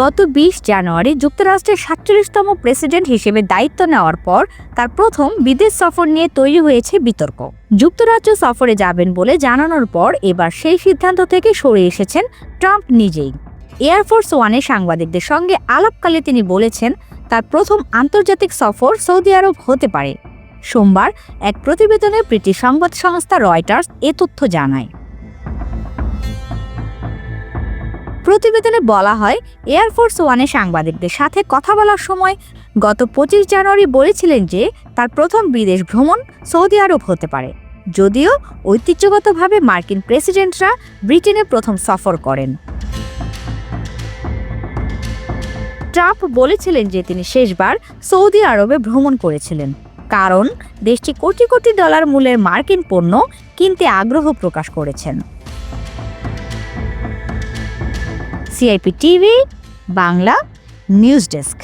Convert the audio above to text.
গত বিশ জানুয়ারি যুক্তরাষ্ট্রের সাতচল্লিশতম প্রেসিডেন্ট হিসেবে দায়িত্ব নেওয়ার পর তার প্রথম বিদেশ সফর নিয়ে তৈরি হয়েছে বিতর্ক। যুক্তরাজ্য সফরে যাবেন বলে জানানোর পর এবার সেই সিদ্ধান্ত থেকে সরে এসেছেন ট্রাম্প নিজেই। এয়ারফোর্স ওয়ানে সাংবাদিকদের সঙ্গে আলাপকালে তিনি বলেছেন, তার প্রথম আন্তর্জাতিক সফর সৌদি আরব হতে পারে। সোমবার এক প্রতিবেদনে ব্রিটিশ সংবাদ সংস্থা রয়টার্স এ তথ্য জানায়। প্রতিবেদনে বলা হয় এয়ারফোর্স ওয়ানে সাংবাদিকদের সাথে কথা বলার সময় গত পঁচিশ জানুয়ারি বলেছিলেন যে, তার প্রথম বিদেশ ভ্রমণ সৌদি আরব হতে পারে। যদিও ঐতিহ্যগতভাবে মার্কিন প্রেসিডেন্টরা ব্রিটেনে প্রথম সফর করেন। ট্রাম্প বলেছিলেন যে, তিনি শেষবার সৌদি আরবে ভ্রমণ করেছিলেন। কারণ, দেশটি কোটি কোটি ডলার মূল্যের মার্কিন পণ্য কিনতে আগ্রহ প্রকাশ করেছেন। CIP TV Bangla news desk